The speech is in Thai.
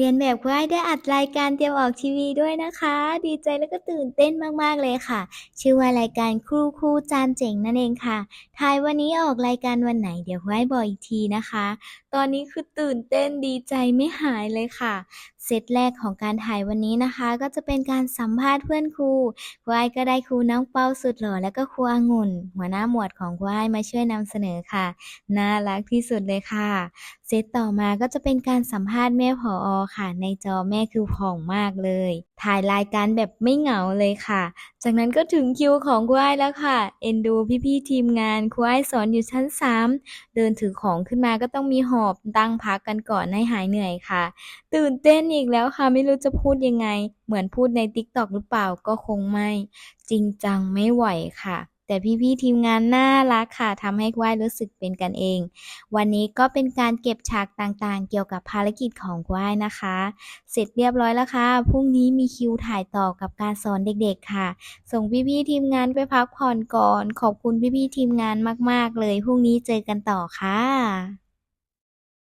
เรียนแบบควายได้อัดรายการเตรียมออกทีวีด้วยนะคะ ดีใจแล้วก็ตื่นเต้นมากๆเลยค่ะ ชื่อว่ารายการครูครูจานเจ๋งนั่นเองค่ะทายวันนี้ออกรายการวันไหนเดี๋ยวควายบอกอีกทีนะคะ ตอนนี้คือตื่นเต้นดีใจไม่หายเลยค่ะเซตแรกของการถ่ายวันนี้นะคะ ก็จะเป็นการสัมภาษณ์เพื่อนครูควายก็ได้ครูน้องเปาสุดหล่อแล้วก็ครูองุ่น หัวหน้าหมวดของควายมาช่วยนำเสนอค่ะน่ารักที่สุดเลยค่ะเซตต่อมาก็จะเป็นการสัมภาษณ์แม่ผออค่ะ ในจอแม่คือผ่องมากเลย ถ่ายรายการแบบไม่เหงาเลยค่ะ จากนั้นก็ถึงคิวของครูอ้ายแล้วค่ะ เอ็นดูพี่ๆทีมงานครูอ้ายสอนอยู่ชั้น 3 เดินถือของขึ้นมาก็ต้องมีหอบตั้งพักกันก่อนให้หายเหนื่อยค่ะ ตื่นเต้นอีกแล้วค่ะ ไม่รู้จะพูดยังไง เหมือนพูดใน TikTok หรือเปล่าก็คงไม่ จริงจังไม่ไหวค่ะ แต่พี่ๆทีมงานน่ารักค่ะทำให้ควายรู้สึกเป็นกันเอง วันนี้ก็เป็นการเก็บฉากต่างๆ เกี่ยวกับภารกิจของควายนะคะ เสร็จเรียบร้อยแล้วค่ะพรุ่งนี้มีคิวถ่ายต่อกับการสอนเด็กๆค่ะ ส่งพี่ๆทีมงานไปพักผ่อนก่อน ขอบคุณพี่ๆทีมงานมากๆ เลยพรุ่งนี้เจอกันต่อค่ะ